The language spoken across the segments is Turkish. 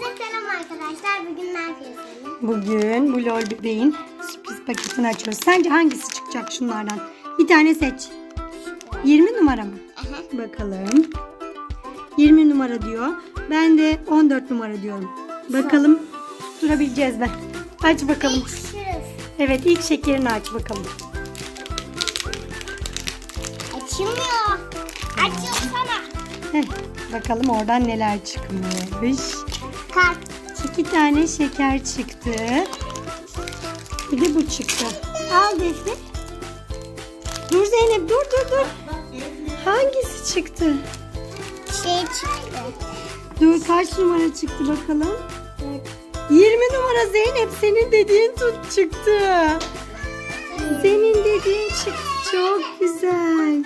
Herkese selam arkadaşlar. Bugün ne yapıyorsunuz? Bugün bu lol bebeğin sürpriz paketini açıyoruz. Sence hangisi çıkacak şunlardan? Bir tane seç. 20 numara mı? Aha. Bakalım. 20 numara diyor. Ben de 14 numara diyorum. Bakalım durabileceğiz mi? Aç bakalım. Görüşürüz. Evet ilk şekerini aç bakalım. Açılmıyor. Açılsana. Heh, bakalım oradan neler çıkmış. Kart. İki tane şeker çıktı. Bir de bu çıktı. Al Defne. Dur Zeynep dur dur dur. Hangisi çıktı? Şey çıktı. Dur kaç numara çıktı bakalım. 20 numara Zeynep senin dediğin tut çıktı. Senin dediğin çıktı çok güzel.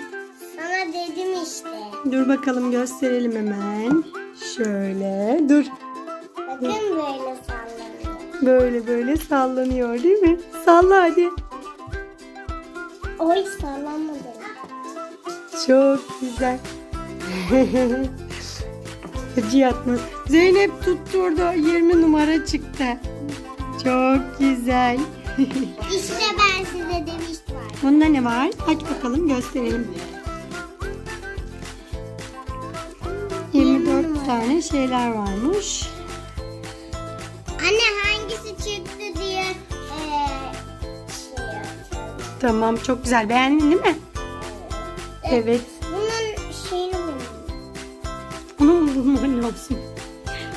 Sana dedim işte. Dur bakalım gösterelim hemen. Şöyle dur. Bakın böyle sallanıyor. Böyle böyle sallanıyor değil mi? Salla hadi. Oy sallanmadı. Çok güzel. Acı yatmaz. Zeynep tutturdu. 20 numara çıktı. Çok güzel. İşte ben size demiştim. Bunda ne var? Aç bakalım gösterelim. 24 tane şeyler varmış. Tamam çok güzel. Beğendin değil mi? Evet. Bunun şeyini buldum. Bunu bulman lazım.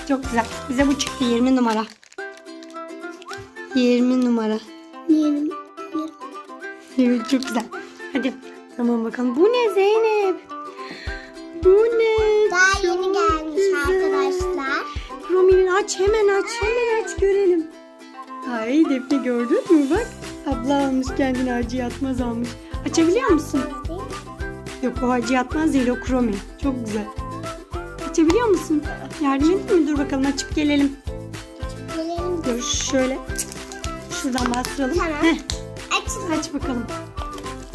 Çok güzel. Bize bu çıktı 20 numara. 20 numara. Yiyelim. Evet çok güzel. Hadi tamam bakalım. Bu ne Zeynep? Bu ne? Daha Çok yeni gelmiş güzel. arkadaşlar. Romi'nin aç hemen aç hemen aç görelim. Ay Defne gördün mü bak. Abla almış kendine acı yatmaz almış. Açabiliyor musun? Yok o acı yatmaz değil o kromi. Çok güzel. Açabiliyor musun? Yardım edeyim mi? Dur bakalım açıp gelelim. Gelelim. Dur şöyle. Şuradan bastıralım. Tamam. Heh, Açın. aç bakalım.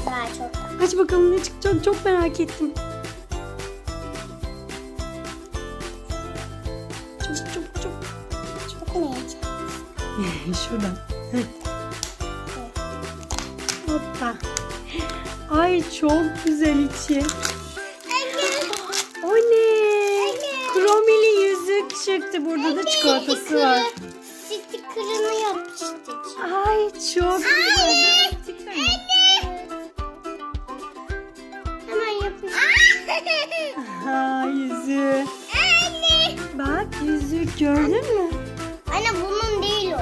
Daha çok. Aç bakalım ne çıkacak çok merak ettim. Çabuk çabuk çabuk. Çok ne? Şuradan. Heh. Hoppa. Ay çok güzel içi. O ne? Kromili yüzük çıktı. Burada da çikolatası var. Sticker'ını yapıştı. Ay çok güzel. Hemen yapıştı. Ha yüzüğü. Anne. Bak yüzük gördün mü? Anne bunun değil o.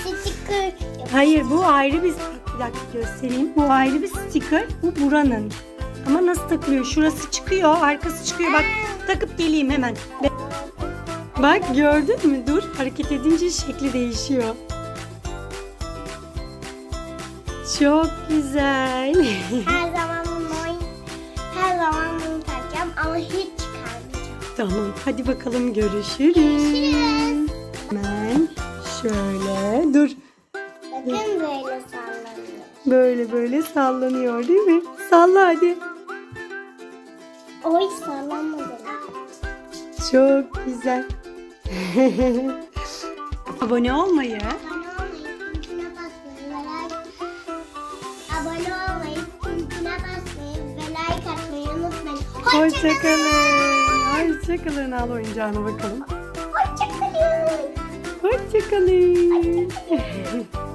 Sticker Hayır bu ayrı bir bir dakika göstereyim. Bu ayrı bir sticker. Bu buranın. Ama nasıl takılıyor? Şurası çıkıyor, arkası çıkıyor. Bak takıp geleyim hemen. Bak gördün mü? Dur hareket edince şekli değişiyor. Çok güzel. Her zaman bunu her zaman bunu takacağım ama hiç çıkarmayacağım. tamam hadi bakalım görüşürüz. Görüşürüz. Hemen şöyle dur. Böyle. Böyle sallanıyor değil mi? Salla hadi. Oy sallanmadı. Çok güzel. Abone olmayı, Abone olmayı, basmayı ve like... Tintine basmayı ve like atmayı unutmayın. hoşçakalın. Hoşçakalın al oyuncağına bakalım. Hoşçakalın. Hoşçakalın.